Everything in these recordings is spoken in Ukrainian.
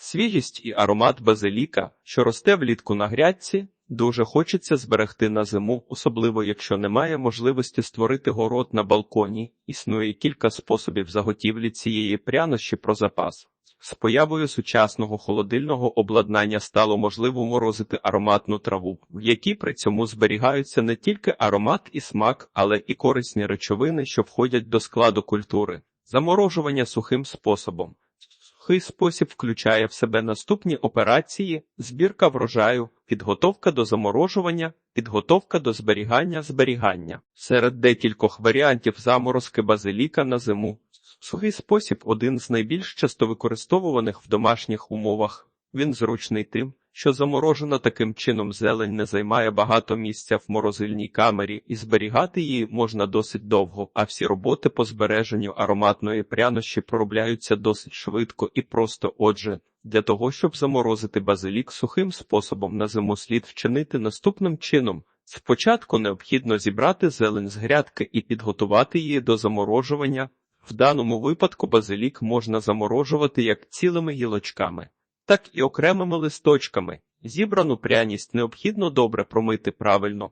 Свіжість і аромат базиліка, що росте влітку на грядці, дуже хочеться зберегти на зиму, особливо якщо немає можливості створити город на балконі. Існує кілька способів заготівлі цієї прянощі про запас. З появою сучасного холодильного обладнання стало можливо морозити ароматну траву, в якій при цьому зберігаються не тільки аромат і смак, але і корисні речовини, що входять до складу культури. Заморожування сухим способом. Сухий спосіб включає в себе наступні операції: збірка врожаю, підготовка до заморожування, підготовка до зберігання, зберігання. Серед декількох варіантів заморозки базиліка на зиму. Сухий спосіб один з найбільш часто використовуваних в домашніх умовах. Він зручний тим, що заморожена таким чином зелень не займає багато місця в морозильній камері, і зберігати її можна досить довго, а всі роботи по збереженню ароматної прянощі проробляються досить швидко і просто. Отже, для того, щоб заморозити базилік сухим способом на зиму слід вчинити наступним чином. Спочатку необхідно зібрати зелень з грядки і підготувати її до заморожування. В даному випадку базилік можна заморожувати як цілими гілочками, так і окремими листочками. Зібрану пряність необхідно добре промити правильно.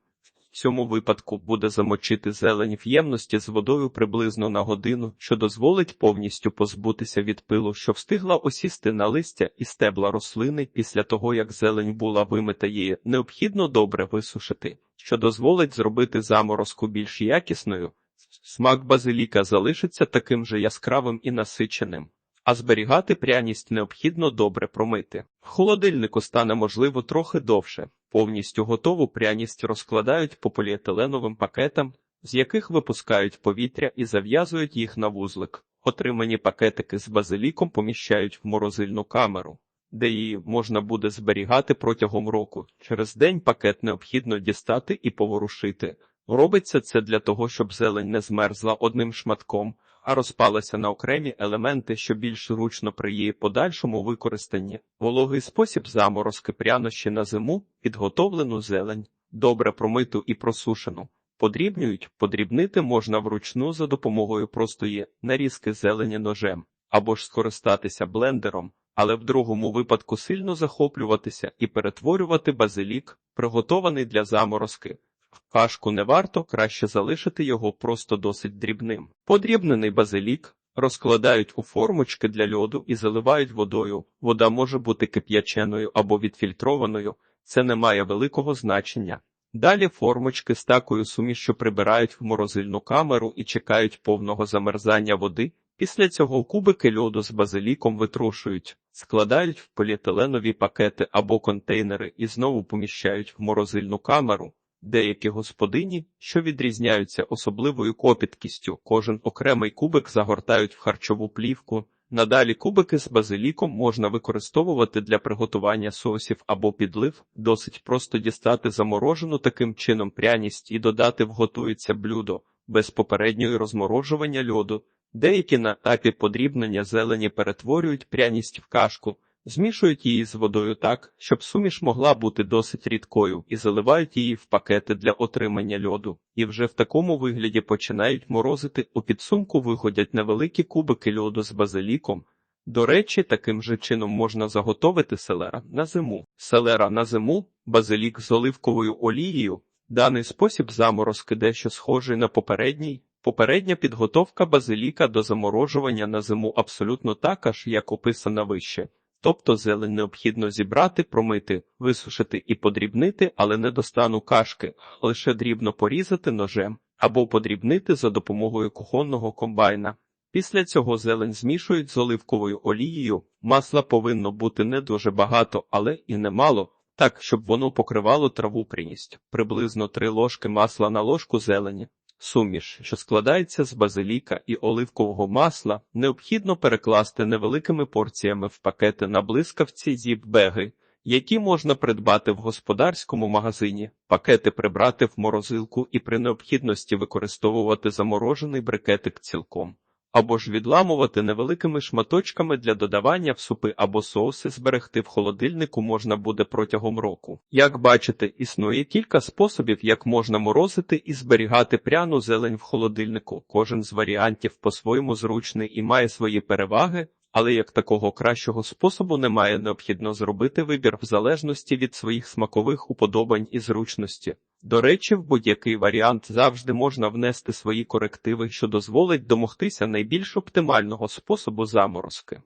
В цьому випадку буде замочити зелень в ємності з водою приблизно на годину, що дозволить повністю позбутися від пилу, що встигла осісти на листя і стебла рослини після того, як зелень була вимита її, необхідно добре висушити, що дозволить зробити заморозку більш якісною. Смак базиліка залишиться таким же яскравим і насиченим, а зберігати пряність необхідно добре промити. В холодильнику стане можливо трохи довше. Повністю готову пряність розкладають по поліетиленовим пакетам, з яких випускають повітря і зав'язують їх на вузлик. Отримані пакетики з базиліком поміщають в морозильну камеру, де її можна буде зберігати протягом року. Через день пакет необхідно дістати і поворушити. Робиться це для того, щоб зелень не змерзла одним шматком, а розпалася на окремі елементи, що більш зручно при її подальшому використанні. Вологий спосіб заморозки прянощі на зиму, підготовлену зелень, добре промиту і просушену. Подрібнюють, подрібнити можна вручну за допомогою простої нарізки зелені ножем, або ж скористатися блендером, але в другому випадку сильно захоплюватися і перетворювати базилік, приготований для заморозки. Кашку не варто, краще залишити його просто досить дрібним. Подрібнений базилік розкладають у формочки для льоду і заливають водою. Вода може бути кип'яченою або відфільтрованою, це не має великого значення. Далі формочки з такою сумішчю прибирають в морозильну камеру і чекають повного замерзання води. Після цього кубики льоду з базиліком витрушують, складають в поліетиленові пакети або контейнери і знову поміщають в морозильну камеру. Деякі господині, що відрізняються особливою копіткістю, кожен окремий кубик загортають в харчову плівку. Надалі кубики з базиліком можна використовувати для приготування сосів або підлив, досить просто дістати заморожену таким чином пряність і додати в готується блюдо без попередньої розморожування льоду. Деякі на етапі подрібнення зелені перетворюють пряність в кашку. Змішують її з водою так, щоб суміш могла бути досить рідкою, і заливають її в пакети для отримання льоду, і вже в такому вигляді починають морозити. У підсумку виходять невеликі кубики льоду з базиліком. До речі, таким же чином можна заготовити селера на зиму. Селера на зиму, базилік з оливковою олією. Даний спосіб заморозки дещо схожий на попередній. Попередня підготовка базиліка до заморожування на зиму абсолютно така ж, як описана вище. Тобто зелень необхідно зібрати, промити, висушити і подрібнити, але не до стану кашки, лише дрібно порізати ножем або подрібнити за допомогою кухонного комбайна. Після цього зелень змішують з оливковою олією. Масла повинно бути не дуже багато, але і немало, так щоб воно покривало траву пріність. Приблизно 3 ложки масла на ложку зелені. Суміш, що складається з базиліка і оливкового масла, необхідно перекласти невеликими порціями в пакети на блискавці зіп-беги, які можна придбати в господарському магазині, пакети прибрати в морозилку і при необхідності використовувати заморожений брикетик цілком. Або ж відламувати невеликими шматочками для додавання в супи або соуси зберегти в холодильнику можна буде протягом року. Як бачите, існує кілька способів, як можна морозити і зберігати пряну зелень в холодильнику. Кожен з варіантів по-своєму зручний і має свої переваги, Але як такого кращого способу немає, необхідно зробити вибір в залежності від своїх смакових уподобань і зручності. До речі, в будь-який варіант завжди можна внести свої корективи, що дозволить домогтися найбільш оптимального способу заморозки.